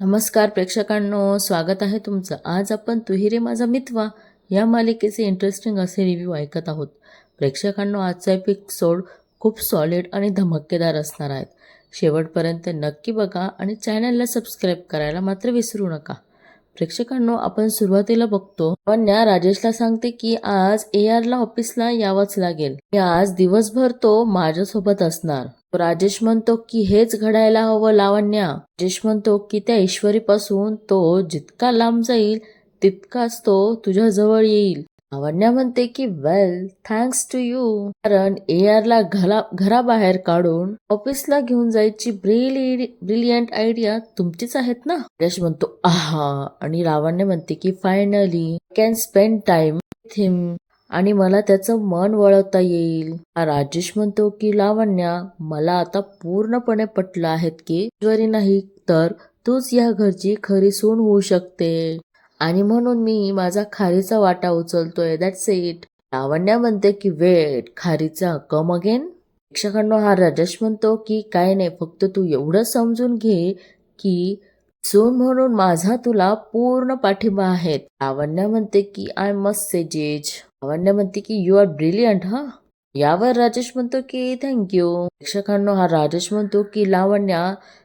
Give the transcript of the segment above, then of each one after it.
नमस्कार प्रेक्षकांनो स्वागत आहे तुमचं. आज आपण तुहिरे माझा मितवा या मालिकेचे इंटरेस्टिंग असे रिव्ह्यू ऐकत आहोत. प्रेक्षकांनो आजचा एपिसोड खूप सॉलिड आणि धमक्केदार असणार आहेत शेवटपर्यंत नक्की बघा आणि चॅनलला सबस्क्राईब करायला मात्र विसरू नका. प्रेक्षकांनो आपण सुरुवातीला बघतो. वन्या राजेशला सांगते की आज ए आरला ऑफिसला यावंच लागेल. आज दिवसभर तो माझ्यासोबत असणार. राजेश म्हणतो की हेच घडायला हवं लावण्या. राजेश म्हणतो की त्या ईश्वरीपासून तो जितका लांब जाईल तितकाच तो तुझ्या जवळ येईल. लावण्या म्हणते की वेल थँक्स टू यू कारण ए आरला घरा घराबाहेर काढून ऑफिसला घेऊन जायची ब्रिलि ब्रिलियंट आयडिया तुमचीच आहेत ना? राजेश म्हणतो आहा. आणि लावण्य म्हणते की finally can spend time him आणि मला त्याचं मन वळवता येईल. हा राजेश म्हणतो की लावण्या मला आता पूर्णपणे पटलं आहेत की जरी नाही तर तूच या घरची खरी सून होऊ शकते. आणि म्हणून मी माझा खारीचा वाटा उचलतोय. दॅट्स इट लावण्या म्हणते की वेट खारीचा कम अगेन प्रेक्षकांनो हा राजेश म्हणतो की काय नाही फक्त तू एवढं समजून घे की सून म्हणून माझा तुला पूर्ण पाठिंबा आहे. लावण्या म्हणते की आय मस्ट सेजेज जेज म्हणते की यू आर ब्रिलियंट हा? यावर राजेश म्हणतो की थँक्यू प्रेक्षकांनो हा राजेश म्हणतो की लावण्या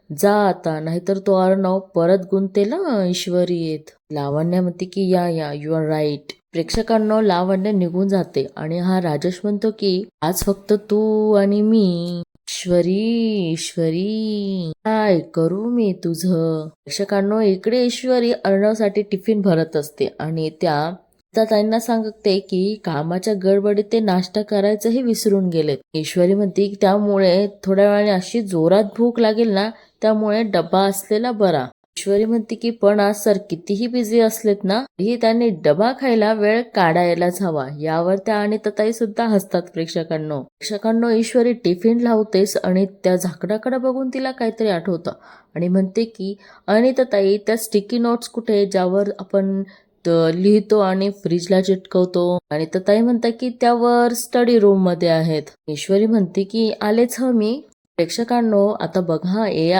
जा आता नाहीतर तो अर्णव परत गुंतेल ईश्वरी ईश्वरीत लावण्या म्हणते की yeah yeah you are right प्रेक्षकांनो Lavanya निघून जाते आणि हा राजेश म्हणतो की आज फक्त तू आणि मी. ईश्वरी ईश्वरी काय करू मी तुझं? प्रेक्षकांनो इकडे ईश्वरी अर्णवसाठी टिफिन भरत असते आणि त्या तर त्यांना सांगते की कामाच्या गडबडीत ते नाश्ता करायचंही विसरून गेलेत. ईश्वरी म्हणते की त्यामुळे थोड्या वेळाने अशी जोरात भूक लागेल ना त्यामुळे डबा असलेला बरा. ईश्वरी म्हणते की पण आज सर कितीही बिझी असलेत ना ही त्यांनी डबा खायला वेळ काढायलाच हवा. यावर त्या आणि तताई सुद्धा हसतात प्रेक्षकांनो. प्रेक्षकांनो ईश्वरी टिफिन लावतेस आणि त्या झाकडाकडे बघून तिला काहीतरी आठवतं. आणि म्हणते की अनिताताई त्या स्टिकी नोट्स कुठे ज्यावर आपण लिहितो आणि फ्रीजला चिटकवतो. आणि तर ताई म्हणतात की त्यावर स्टडी रूममध्ये आहेत. ईश्वरी म्हणते की आलेच ह मी. प्रेक्षकांनो आता बघा ए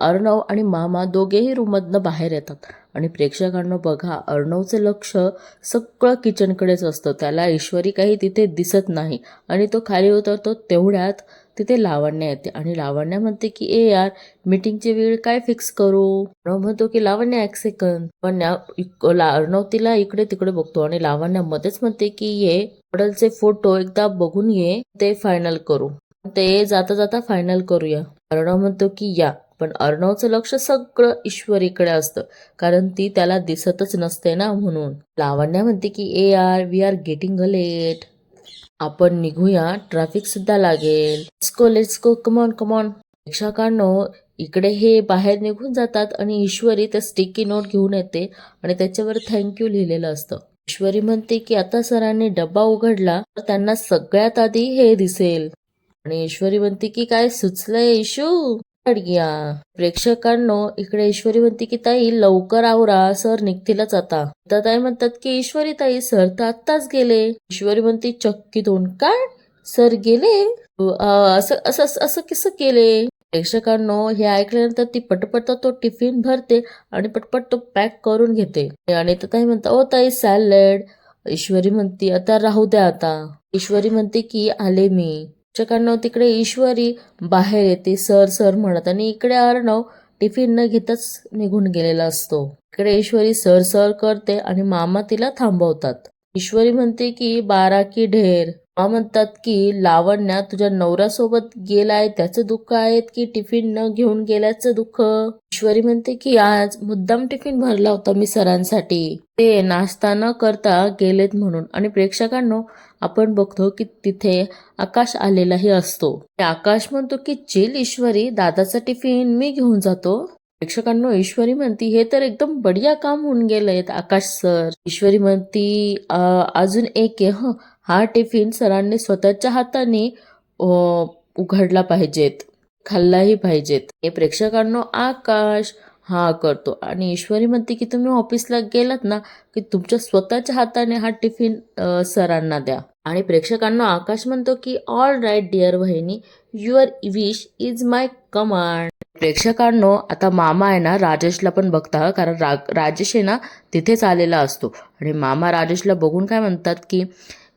अर्णव आणि मामा दोघेही रूममधनं बाहेर येतात. आणि प्रेक्षकांनो बघा अर्णवचं लक्ष सगळं किचनकडेच असतं. त्याला ईश्वरी काही तिथे दिसत नाही. आणि तो खाली उतरतो तेवढ्यात तिथे लावण्या येते. आणि लावण्या म्हणते की ए यार मीटिंगची वेळ काय फिक्स करू? अर्णव म्हणतो की लावण्या एक सेकंद. पण इक- ला- अर्णव तिला इकडे तिकडे बघतो. आणि लावण्या मध्येच म्हणते की ये मॉडेलचे फोटो एकदा बघून ये ते फायनल करू. ते जाता जाता फायनल करूया. अर्णव म्हणतो की या. पण अर्णवचं लक्ष सगळं ईश्वरीकडे असतं कारण ती त्याला दिसतच नसते ना म्हणून. लावण्या म्हणते की A R we are getting a late आपण निघूया ट्रॅफिक सुद्धा लागेल. Let's go let's go come on come on प्रेक्षकांनो इकडे हे बाहेर निघून जातात आणि ईश्वरी त्या स्टिकी नोट घेऊन येते आणि त्याच्यावर थँक्यू लिहिलेलं असतं. ईश्वरी म्हणते की आता सरांनी डब्बा उघडला तर त्यांना सगळ्यात आधी हे दिसेल. आणि ईश्वरी म्हणते की काय सुचलंय इशू गया प्रेक्षकांनो इकडे ईश्वरी म्हणते की ताई लवकर आवरा सर निघतीलच आता. तर ताई म्हणतात की ईश्वरी ताई सर तर आत्ताच गेले. ईश्वरी म्हणते चक्की दोन काय सर गेले. असं असं असं- असं कसं केले? प्रेक्षकांनो हे ऐकल्यानंतर ती पटपट तो टिफिन भरते आणि पटपट तो पॅक करून घेते. आणि तर ताई म्हणतात ओ ताई सॅलड. ईश्वरी म्हणते आता राहू द्या आता. ईश्वरी म्हणते की आले मी. प्रेक्षकांनो तिकडे ईश्वरी बाहेर येते सर सर म्हणत. आणि इकडे अर्णव टिफिन न घेताच निघून गेलेला असतो. इकडे ईश्वरी सर सर करते आणि मामा तिला थांबवतात. ईश्वरी म्हणते की बारा की ढेर. मा म्हणतात की लावण्या तुझ्या नवऱ्यासोबत गेलाय त्याचं दुःख आहेत की टिफिन न घेऊन गेल्याचं दुःख? ईश्वरी म्हणते की आज मुद्दाम टिफिन भरला होता मी सरांसाठी. ते नाश्ता न करता गेलेत म्हणून. आणि प्रेक्षकांनो आपण बघतो की तिथे आकाश आलेलाही असतो. आकाश म्हणतो की चिल ईश्वरी दादाचा टिफिन मी घेऊन जातो. प्रेक्षकांनो ईश्वरी म्हणती हे तर एकदम बढिया काम होऊन गेलंय आकाश सर. ईश्वरी म्हणती अजून एक आहे हं. हा टिफिन सरांनी स्वतःच्या हाताने उघडला पाहिजेत. खाल्लाही पाहिजेत. हे प्रेक्षकांनो आकाश हा करतो. आणि ईश्वरी म्हणते की तुम्ही ऑफिसला गेलात ना की तुमच्या स्वतःच्या हाताने हा टिफिन सरांना द्या. आणि प्रेक्षकांना आकाश म्हणतो की ऑल राईट डिअर वहिनी your wish is my command प्रेक्षकांनो आता मामा आहे ना राजेशला पण बघता कारण रा राजेश आहे ना तिथेच आलेला असतो. आणि मामा राजेशला बघून काय म्हणतात की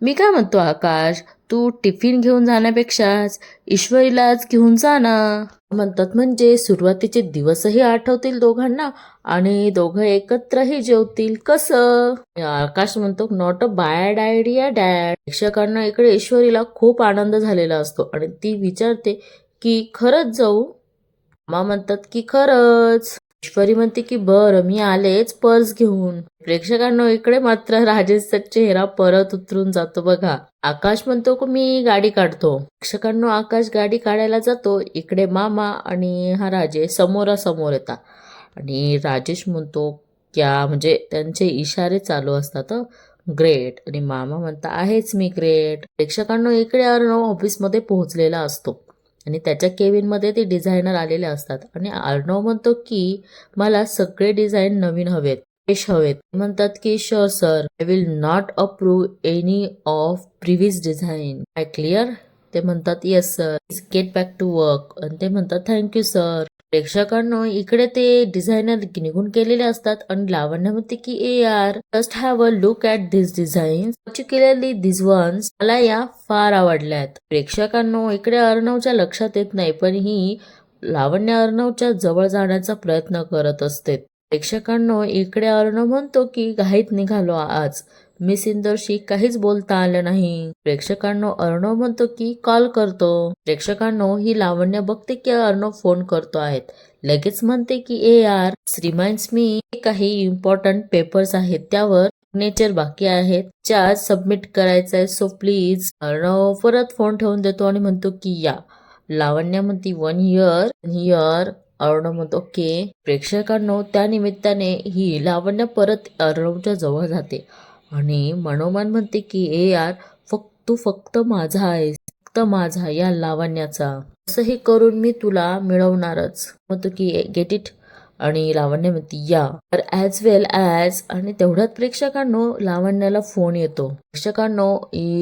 मी काय म्हणतो आकाश तू टिफिन घेऊन जाण्यापेक्षाच ईश्वरीलाच घेऊन जा ना. म्हणतात म्हणजे सुरुवातीचे दिवसही आठवतील दोघांना आणि दोघं एकत्रही जेवतील. कसं? आकाश म्हणतो not a bad idea dad शिक्षकांना इकडे ईश्वरीला खूप आनंद झालेला असतो आणि ती विचारते की खरंच जाऊ? मामा म्हणतात की खरंच. ऐश्वरी म्हणते की बरं मी आलेच पर्स घेऊन. प्रेक्षकांना इकडे मात्र राजेशचा चेहरा परत उतरून जातो बघा. आकाश म्हणतो की मी गाडी काढतो. प्रेक्षकांनो आकाश गाडी काढायला जातो. इकडे मामा आणि हा राजेश समोरासमोर येतात. आणि राजेश म्हणतो क्या? म्हणजे त्यांचे इशारे चालू असतात ग्रेट. आणि मामा म्हणता आहेच मी ग्रेट. प्रेक्षकांना इकडे अर्णव ऑफिसमध्ये पोहोचलेला असतो. आणि त्याच्या केबिनमध्ये ते डिझायनर आलेले असतात. आणि अर्णव म्हणतो की मला सगळे डिझाईन नवीन हवेत फ्रेश हवेत. म्हणतात की sure sir I will not approve any of previous design I clear ते म्हणतात yes sir get back to work आणि ते म्हणतात थँक्यू सर प्रेक्षकांनो इकडे ते डिझायनर निघून केलेले असतात आणि लावण्य म्हणते की A R just have a look at this design particularly this ones मला या फार आवडल्यात. प्रेक्षकांनो इकडे अर्णवच्या लक्षात येत नाही पण ही लावण्य अर्णवच्या जवळ जाण्याचा प्रयत्न करत असते. प्रेक्षकांनो इकडे अर्णव म्हणतो की घाईत निघालो आज. मी सिंदरशी काहीच बोलता आलं नाही. प्रेक्षकांनो अर्णव म्हणतो की कॉल करतो. प्रेक्षकांनो ही लावण्य बघते की अर्णव फोन करतो आहेत. लगेच म्हणते की ए आर रिमाइंड्स मी काही इम्पॉर्टंट पेपर्स आहेत. त्यावर सिग्नेचर बाकी आहेत. चार्ज सबमिट करायचं आहे सो प्लीज अर्णव परत फोन ठेवून देतो आणि म्हणतो की या. लावण्य म्हणती वन इयर इयर अर्णव म्हणतो ओके प्रेक्षकांनो त्या निमित्ताने ही लावण्य परत अर्णवच्या जवळ जाते. आणि मनोमन म्हणते की ए यार फक्त तू फक्त माझा आहेस फक्त माझा या लावण्याचा. असंही करून मी तुला मिळवणारच. म्हणतो की गेट इट आणि लावण्य म्हणते या. तर ॲज वेल ॲज आणि तेवढ्यात प्रेक्षकांनो लावण्याला फोन येतो. प्रेक्षकांनो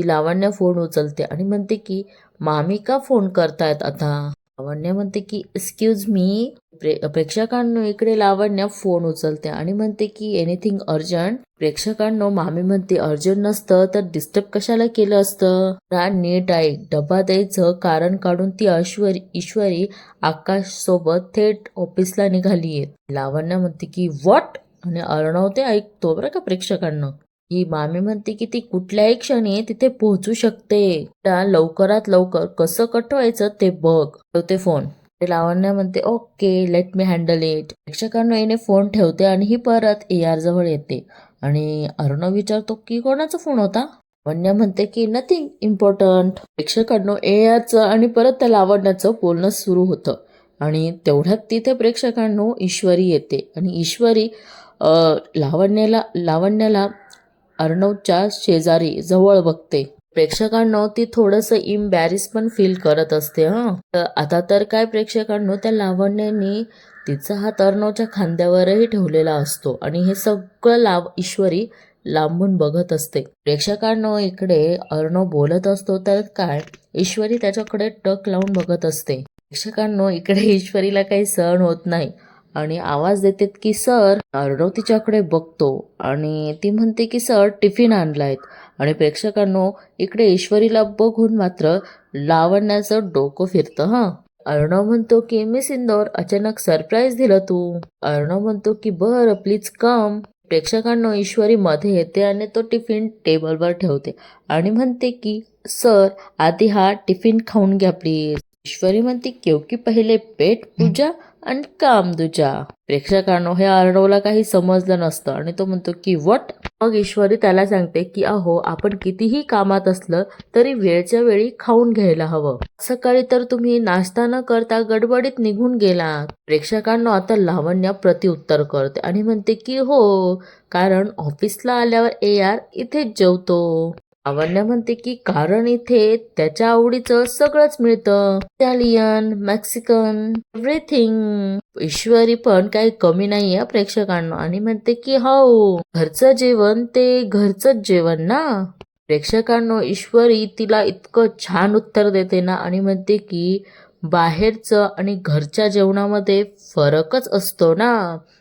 लावण्य फोन उचलते आणि म्हणते की मामी का फोन करतायत आता? लावण्य म्हणते की एक्सक्यूज मी प्रे प्रेक्षकांनो इकडे लावण्य फोन उचलते आणि म्हणते की एनिथिंग अर्जंट प्रेक्षकांनो मामी म्हणते अर्जंट नसतं तर डिस्टर्ब कशाला केलं असतं? नीट आहे. डबा द्यायचं कारण काढून ती ऐश्वरी ईश्वरी आकाश सोबत थेट ऑफिसला निघालीये. लावण्य म्हणते की व्हॉट आणि अर्णव ते ऐकतो बरं का प्रेक्षकांना. ही मामी म्हणते की ती कुठल्याही क्षणी तिथे पोहोचू शकते. त्या लवकरात लवकर कसं कटवायचं ते बघ. ठेवते फोन ते लावण्य म्हणते okay let me handle it प्रेक्षकांना येणे फोन ठेवते आणि ही परत ए आर जवळ येते. आणि अर्णव विचारतो की कोणाचा फोन होता? लावण्य म्हणते की नथिंग इम्पॉर्टंट प्रेक्षकांनो ए आरचं आणि परत त्या लावण्याचं बोलणं सुरू होतं. आणि तेवढ्यात तिथे प्रेक्षकांनो ईश्वरी येते. आणि ईश्वरी लावण्याला लावण्याला अर्णवच्या शेजारी जवळ बघते. प्रेक्षकांनो ती थोडंसं इम्बॅरिस पण फील करत असते हं. तर आता तर काय प्रेक्षकांनो त्या लावण्याने तिचा हात अर्णवच्या खांद्यावरही ठेवलेला असतो आणि हे सगळं लाव ईश्वरी लांबून बघत असते. प्रेक्षकांनो इकडे अर्णव बोलत असतो तर काय? ईश्वरी त्याच्याकडे टक लावून बघत असते. प्रेक्षकांनो इकडे ईश्वरीला काही सहन होत नाही. आणि आवाज देतात की सर अर्णव तिच्याकडे बघतो. आणि ती म्हणते की सर टिफिन आणलायत. आणि प्रेक्षकांनो इकडे ईश्वरीला बघून मात्र लावण्याचं डोकं फिरतं हां. अर्णव म्हणतो की मिस इंदौर अचानक सरप्राईज दिलं तू. अर्णव म्हणतो की बरं प्लीज कम. प्रेक्षकांनो ईश्वरी मध्ये येते आणि तो टिफिन टेबलवर ठेवते आणि म्हणते की सर आधी हा टिफिन खाऊन घ्या प्लीज. ईश्वरी म्हणते क्योंकि पहिले पेट पूजा? आणि काम दुजा प्रेक्षकांनो हे अर्णवला काही समजलं नसतं आणि तो म्हणतो की वट? मग ईश्वरी त्याला सांगते की अहो आपण कितीही कामात असलं तरी वेळच्या वेळी खाऊन घ्यायला हवं. सकाळी तर तुम्ही नाश्ता न करता गडबडीत निघून गेला प्रेक्षकांना आता लावण्य प्रतिउत्तर करते आणि म्हणते की हो कारण ऑफिसला आल्यावर ए आर इथेच जेवतो. लावण्य म्हणते की कारण इथे त्याच्या आवडीचं सगळंच मिळतं. इटालियन मेक्सिकन एव्हरीथिंग ईश्वरी पण काही कमी नाही आहे प्रेक्षकांना. आणि म्हणते की हो घरचं जेवण ते घरचंच जेवण ना. प्रेक्षकांनो ईश्वरी तिला इतकं छान उत्तर देते ना. आणि म्हणते की बाहेरचं आणि घरच्या जेवणामध्ये फरकच असतो ना.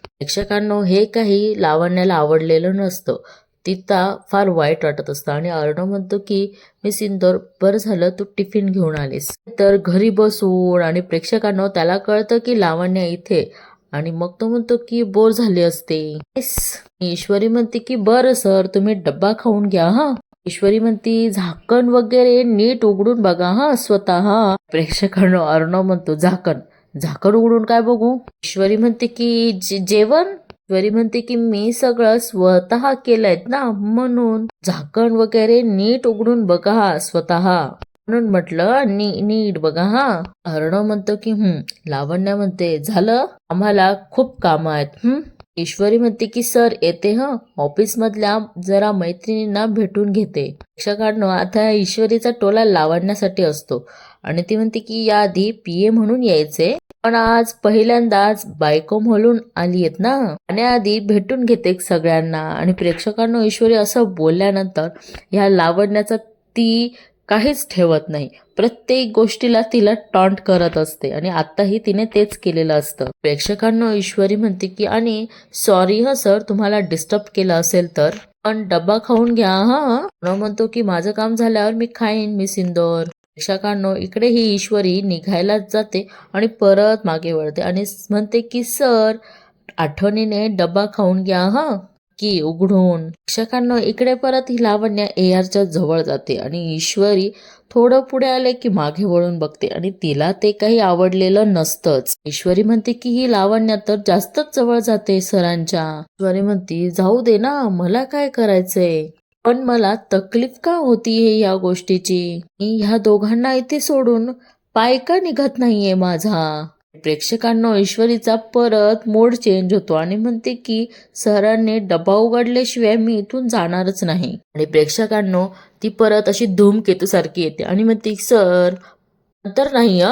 प्रेक्षकांनो हे काही लावण्याला आवडलेलं नसतं. तिला फार वाईट वाटत असतं. आणि अर्णव म्हणतो की मी सिंदूर बरं झालं तू टिफिन घेऊन आलीस. तर घरी बसून आणि प्रेक्षकांनो त्याला कळतं की लावण्या इथे. आणि मग तो म्हणतो की बोर झाले असते. ईश्वरी म्हणते की बरं सर तुम्ही डब्बा खाऊन घ्या हा. ईश्वरी म्हणती झाकण वगैरे नीट उघडून बघा हा स्वतः प्रेक्षकांनो अर्णव म्हणतो झाकण झाकण उघडून काय बघू? ईश्वरी म्हणते की जेवण? ईश्वरी म्हणते की मी सगळं स्वतः केलंय ना म्हणून झाकण वगैरे नीट उघडून बघा स्वतः. म्हणून म्हटलं नी नीट बघा हा. अर्णव म्हणतो की हम्म. लावण्या म्हणते झालं? आम्हाला खूप कामं आहेत हम्म. ईश्वरी म्हणते की सर येते ह. ऑफिस मधल्या जरा मैत्रिणींना भेटून घेते. प्रेक्षकांनो आता ईश्वरीचा टोला लावण्यासाठी असतो. आणि ती म्हणते की याआधी ए म्हणून यायचे पण आज पहिल्यांदाच बायको म्हणून आली आहेत ना आणि आधी भेटून घेते सगळ्यांना. आणि प्रेक्षकांना ईश्वरी असं बोलल्यानंतर ह्या लावण्याचा ती काहीच ठेवत नाही. प्रत्येक गोष्टीला तिला टॉन्ट करत असते आणि आताही तिने तेच केलेलं असतं. प्रेक्षकांनो ईश्वरी म्हणते की आणि सॉरी ह सर तुम्हाला डिस्टर्ब केलं असेल तर? पण डब्बा खाऊन घ्या हा. म्हणतो की माझं काम झाल्यावर मी खाईन मी सिंदोर प्रेक्षकांनो इकडे ही ईश्वरी निघायलाच जाते आणि परत मागे वळते आणि म्हणते की सर आठवणीने डब्बा खाऊन घ्या हा. की उघडून. शिक्षकांना इकडे परत ही लावण्य आरच्या जवळ जाते आणि ईश्वरी थोडं पुढे आले की मागे वळून बघते आणि तिला ते काही आवडलेलं नसतंच. ईश्वरी म्हणते की ही लावण्य तर जास्तच जवळ जाते सरांच्या. ईश्वरी म्हणते जाऊ दे ना मला काय करायचंय? पण मला तकलीफ का होतीये या गोष्टीची? मी ह्या दोघांना इथे सोडून पाय का निघत नाहीये माझा? प्रेक्षकांना ईश्वरीचा परत मोड चेंज होतो आणि म्हणते की सरांनी डबा उघडल्याशिवाय मी इथून जाणारच नाही. आणि प्रेक्षकांनो ती परत अशी धूमकेतू सारखी येते आणि म्हणते सर तर नाही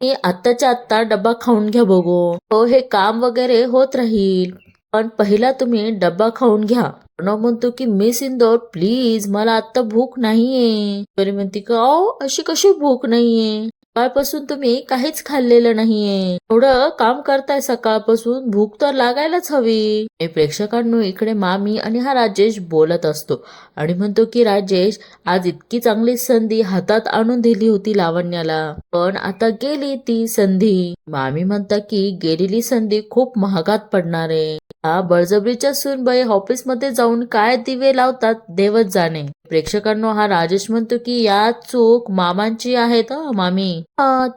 मी आत्ताच्या आत्ता डब्बा खाऊन घ्या बघू. हो हे काम वगैरे होत राहील. पण पहिला तुम्ही डब्बा खाऊन घ्या. प्रणव म्हणतो की मिस इंदोर प्लीज मला आता भूक नाहीये. तरी म्हणते का अशी कशी भूक नाहीये? सकाळपासून तुम्ही काहीच खाल्लेलं नाहीये. थोडं काम करताय सकाळपासून भूक तर लागायलाच हवी. हे प्रेक्षकांनो इकडे मामी आणि हा राजेश बोलत असतो आणि म्हणतो की राजेश आज इतकी चांगली संधी हातात आणून दिली होती लावण्याला. पण आता गेली ती संधी. मामी म्हणता की गेलेली संधी खूप महागात पडणार आहे. हा बळजबरीच्या सूनबाई ऑफिसमध्ये जाऊन काय दिवे लावतात देवच जाणे. प्रेक्षकांनो हा राजेश म्हणतो की या चूक मामांची आहेत मामी.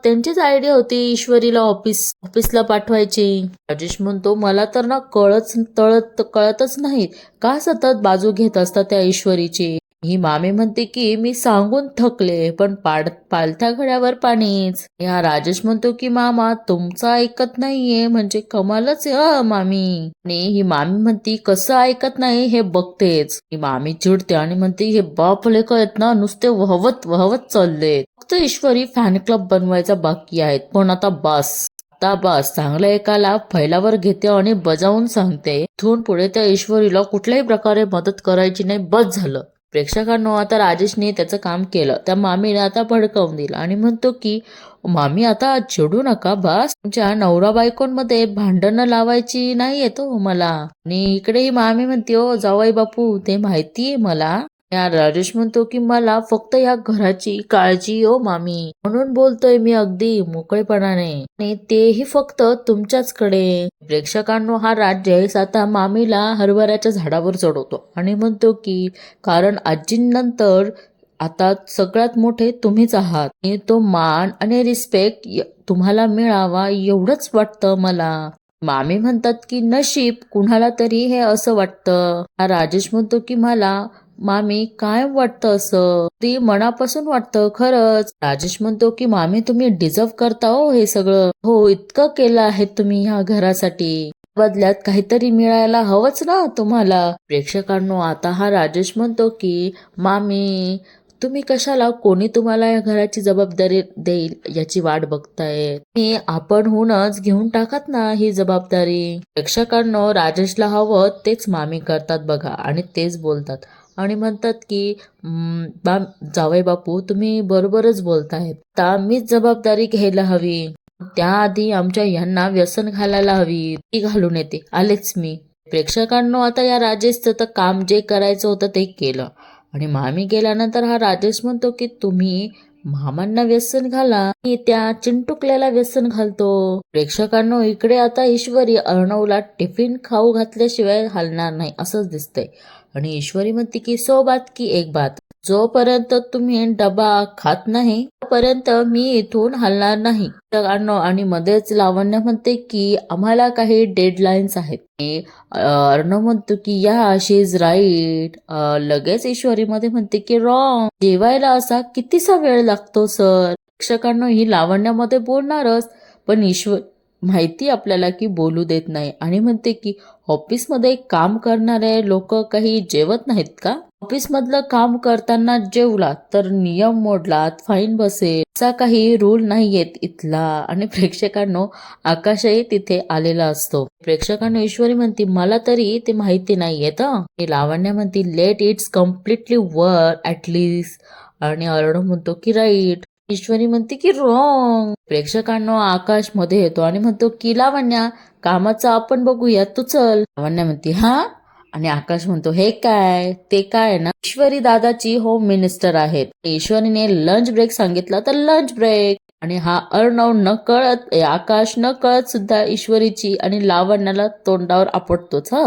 त्यांचीच आयडिया होती ईश्वरीला ऑफिस ऑफिसला पाठवायची. राजेश म्हणतो मला तर ना कळच तळत कळतच नाही. का सतत बाजू घेत असतात त्या ईश्वरीची? ही मामी म्हणते की मी सांगून थकले पण पाड पालथ्या घड्यावर पाणीच. या राजेश म्हणतो की मामा तुमचं ऐकत नाहीये म्हणजे कमालच आहे मामी. आणि ही मामी म्हणती कसं ऐकत नाही हे बघतेच. ही मामी चिडते आणि म्हणते हे बाप लेक आहेत ना नुसते वहवत वहवत चालले. फक्त ईश्वरी फॅन क्लब बनवायचा बाकी आहेत. पण आता बस आता बस चांगल्या एकाला फैलावर घेते आणि बजावून सांगते. इथून पुढे त्या ईश्वरीला कुठल्याही प्रकारे मदत करायची नाही बस झालं. प्रेक्षकांनो आता राजेशने त्याचं काम केलं. त्या मामीने आता भडकावून दिलं आणि म्हणतो की मामी आता चिडू नका बस. तुमच्या नवरा बायकोंमध्ये भांडणं लावायची नाही येतो मला. आणि इकडे ही मामी म्हणते ओ जावाई बापू ते माहितीये मला. या राजेश म्हणतो की मला फक्त या घराची काळजी ओ मामी. म्हणून बोलतोय मी अगदी मोकळेपणाने. आणि तेही फक्त तुमच्याचकडे. प्रेक्षकांनो हा राजेश आता मामीला हरभऱ्याच्या झाडावर चढवतो. आणि म्हणतो की कारण आजींनंतर आता सगळ्यात मोठे तुम्हीच आहात. आणि तो मान आणि रिस्पेक्ट तुम्हाला मिळावा एवढंच वाटतं मला. मामी म्हणतात की नशीब कुणाला तरी हे असं वाटतं. राजेश म्हणतो की मला मामी काय वाटतं असं? ती मनापासून वाटतं खरंच. राजेश म्हणतो की मामी तुम्ही डिझर्व करता हो हे सगळं. हो इतकं केलं आहे तुम्ही ह्या घरासाठी. बदल्यात काहीतरी मिळायला हवंच ना तुम्हाला. प्रेक्षकांनो आता हा राजेश म्हणतो की मामी तुम्ही कशाला कोणी तुम्हाला या घराची जबाबदारी देईल याची वाट बघताय? मी आपण होऊनच घेऊन टाकत ना ही जबाबदारी. प्रेक्षकांनो राजेशला हवं तेच मामी करतात बघा आणि तेच बोलतात. आणि म्हणतात की बा जावई बापू तुम्ही बरोबरच बोलतायत तर आम्हीच जबाबदारी घ्यायला हवी. त्याआधी आमच्या यांना व्यसन घालायला हवी. ती घालून येते. आलेच मी. प्रेक्षकांनो आता या राजेशचं तर काम जे करायचं होतं ते केलं. आणि मामी गेल्यानंतर हा राजेश म्हणतो की तुम्ही मामांना व्यसन घाला. मी त्या चिंटुकल्याला व्यसन घालतो. प्रेक्षकांनो इकडे आता ईश्वरी अर्णवला टिफिन खाऊ घातल्याशिवाय हलणार नाही असंच दिसतंय. आणि ईश्वरी म्हणते की सो बात की एक बात. जोपर्यंत तुम्ही डबा खात नाही तोपर्यंत मी इथून हलणार नाही. आणि मध्येच लावण्य म्हणते की आम्हाला काही डेडलाईन्स आहेत. अर्णव म्हणतो की या शी इज राईट लगेच ईश्वरी मध्ये म्हणते की रॉंग जेवायला असा कितीसा वेळ लागतो सर प्रेक्षकांनो ही लावण्यामध्ये बोलणारच पण ईश्वर माहिती आपल्याला की बोलू देत नाही. आणि म्हणते की ऑफिसमध्ये काम करणारे लोक काही जेवत नाहीत का? ऑफिसमधलं काम करताना जेवला तर नियम मोडलात फाईन बसेल. असा काही रूल नाहीयेत इथला. आणि प्रेक्षकांनो आकाशही तिथे आलेला असतो. प्रेक्षकांनो ईश्वरी म्हणती मला तरी ते माहिती नाहीयेत हं." लावण्य म्हणती लेट इट्स कम्प्लिटली वर ऍटलिस्ट आणि अर्णव म्हणतो की राईट. ईश्वरी म्हणते की रॉंग. प्रेक्षकांनो आकाशमध्ये येतो आणि म्हणतो की लावण्या कामाचं आपण बघूया तू चल. लावण्या म्हणते हा? आणि आकाश म्हणतो हे काय? ते काय ना? ईश्वरी दादाची होम मिनिस्टर आहेत. ईश्वरीने लंच ब्रेक सांगितला तर लंच ब्रेक आणि हा अर्णव न कळत आकाश न कळत सुद्धा ईश्वरीची आणि लावण्याला तोंडावर आपटतोच हा.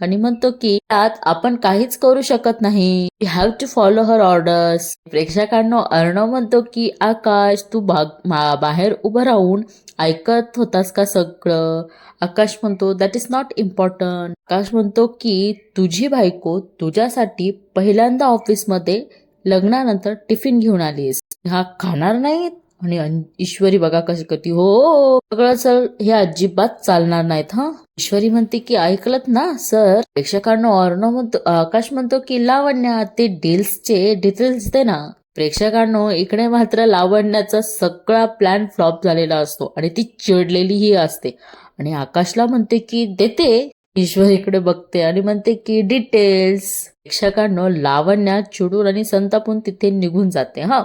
आणि म्हणतो की त्यात आपण काहीच करू शकत नाही. You have to follow her orders प्रेक्षकांनो Arnav म्हणतो की आकाश तू बाग- बाहेर उभं राहून ऐकत होतास का सगळं? आकाश म्हणतो that is not important Akash म्हणतो की तुझी बायको तुझ्यासाठी पहिल्यांदा ऑफिसमध्ये लग्नानंतर टिफिन घेऊन आलीस. हा खाणार नाहीत? आणि ईश्वरी बघा कशी करते. हो सगळं चल हे अजिबात चालणार नाहीत हा. ईश्वरी म्हणते की ऐकलत ना सर. प्रेक्षकांना अर्णव म्हणतो आकाश म्हणतो की लावण्या ते डील्सचे डिटेल्स दे ना. प्रेक्षकांनो इकडे मात्र लावण्याचा सगळा प्लॅन फ्लॉप झालेला असतो आणि ती चिडलेलीही असते. आणि आकाशला म्हणते की देते. ईश्वर इकडे बघते आणि म्हणते की डिटेल्स. प्रेक्षकांनो लावण्या चिडून आणि संतापून तिथे निघून जाते हा.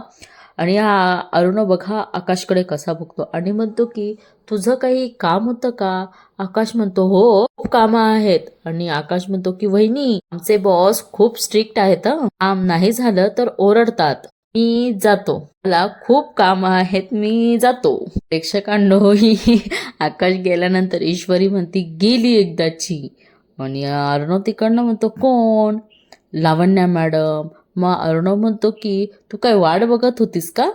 आणि हा अरुण बघा आकाशकडे कसा बघतो. आणि म्हणतो की तुझं काही काम होतं का? आकाश म्हणतो हो खूप कामं आहेत. आणि आकाश म्हणतो की वहिनी आमचे बॉस खूप स्ट्रिक्ट आहेत काम नाही झालं तर ओरडतात. मी जातो. मला खूप काम आहेत मी जातो. प्रेक्षकांनो ही आकाश गेल्यानंतर ईश्वरी म्हणती गेली एकदाची. आणि अर्णव तिकडनं म्हणतो कोण? लावण्या मॅडम. मग अर्णव म्हणतो की तू काय वाट बघत होतीस का?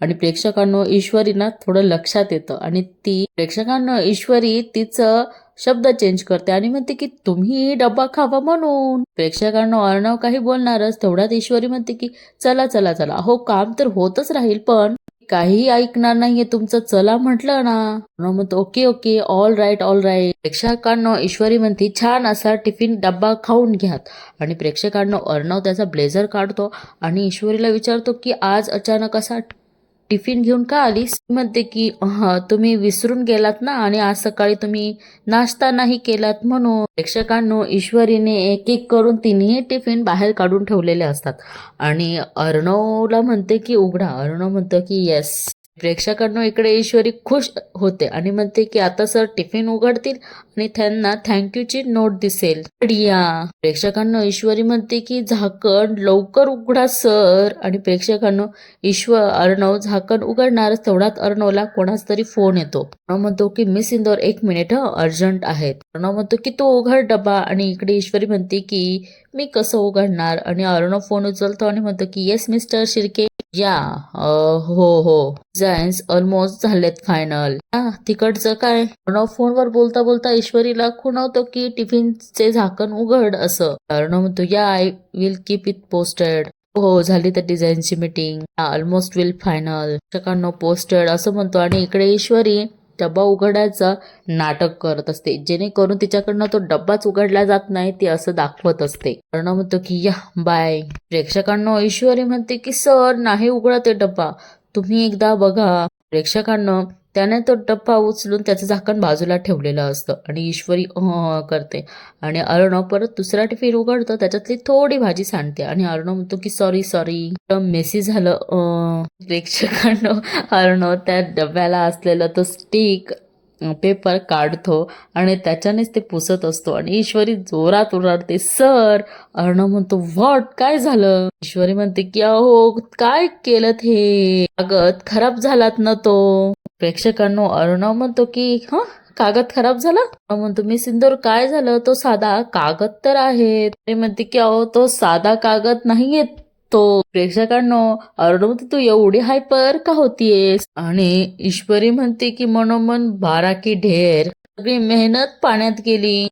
आणि प्रेक्षकांनो ईश्वरीना थोडं लक्षात येतं आणि ती प्रेक्षकांनो ईश्वरी तिचं शब्द चेंज करते आणि म्हणते की तुम्ही डब्बा खावा म्हणून. प्रेक्षकांना अर्णव काही बोलणारच तेवढ्यात ईश्वरी म्हणते की चला चला चला. हो काम तर होतच राहील पण काही ऐकणार नाहीये तुमचं चला म्हटलं ना. अर्णव म्हणतो okay okay all right all right प्रेक्षकांनो Ishwari म्हणते छान असा टिफिन डब्बा खाऊन घ्यात. आणि प्रेक्षकांनो अर्णव त्याचा ब्लेझर काढतो आणि ईश्वरीला विचारतो की आज अचानक असा टिफिन घेऊन का आलीस? म्हणते की "अहं, तुम्ही विसरून गेलात ना आणि आज सकाळी तुम्ही नाश्ता नाही केलात म्हणून प्रेक्षकांनो ईश्वरीने एक एक करून तिन्ही टिफिन बाहेर काढून ठेवलेले असतात. आणि अर्णवला म्हणते की उघडा. अर्णव म्हणतो की येस प्रेक्षकांना इकडे ईश्वरी खुश होते आणि म्हणते की आता सर टिफिन उघडतील आणि त्यांना थँक्यूची नोट दिसेल. या. प्रेक्षकांनो ईश्वरी म्हणते की झाकण लवकर उघडा सर. आणि प्रेक्षकांनो ईश्वर अर्णव झाकण उघडणार तेवढ्यात अर्णवला कोणाच तरी फोन येतो. अर्णव म्हणतो की मिस इंदोर एक मिनिट अर्जंट आहेत अर्णव म्हणतो की तो उघड डबा. आणि इकडे ईश्वरी म्हणते की मी कसं उघडणार? आणि अर्णव फोन उचलतो आणि म्हणतो की येस मिस्टर शिर्के या हो हो. जायन्स ऑलमोस्ट झालेत फायनल ah, तिकडचं काय? अर्णव फोनवर बोलता बोलता ईश्वरीला खुणवतो की टिफिनचे झाकण उघड असं. अर्णव म्हणतो yeah I will keep it posted हो झाली तर डिझाईनची meeting almost will final no posted असं म्हणतो. आणि इकडे ईश्वरी डब्बा उघडायचं नाटक करत असते. जेणेकरून तिच्याकडनं तो डब्बाच उघडला जात नाही ती असं दाखवत असते. कर्ण म्हणतो की या बाय. प्रेक्षकांना ऐश्वरी म्हणते की सर नाही उघडत आहे डब्बा. तुम्ही एकदा बघा. प्रेक्षकांना त्याने तो डब्बा उचलून त्याचं झाकण बाजूला ठेवलेलं असतं आणि ईश्वरी करते. आणि अर्णव परत दुसरा टिफिन उघडतं त्याच्यातली थोडी भाजी सांडते. आणि अर्णव म्हणतो की सॉरी सॉरी मेसी झालं प्रेक्षकांनो अर्णव त्या डब्याला असलेलं तो स्टिक पेपर काढतो आणि त्याच्यानेच ते पुसत असतो. आणि ईश्वरी जोरात ओरडते सर अर्णव म्हणतो व्हॉट काय झालं? ईश्वरी म्हणते की अहो काय केलं हे कागद खराब झालात ना तो. प्रेक्षकांनो अर्णव म्हणतो की हा? कागद खराब झाला? म्हणतो मी सिंदूर काय झालं? तो साधा कागद तर आहे. ते म्हणते की अहो तो साधा कागद नाहीये तो. प्रेक्षकांनो अर्णव म्हणतो तू एवढी हायपर का होतीयेस? आणि ईश्वरी म्हणते की मनोमन बारा की ढेर. सगळी मेहनत पाण्यात गेली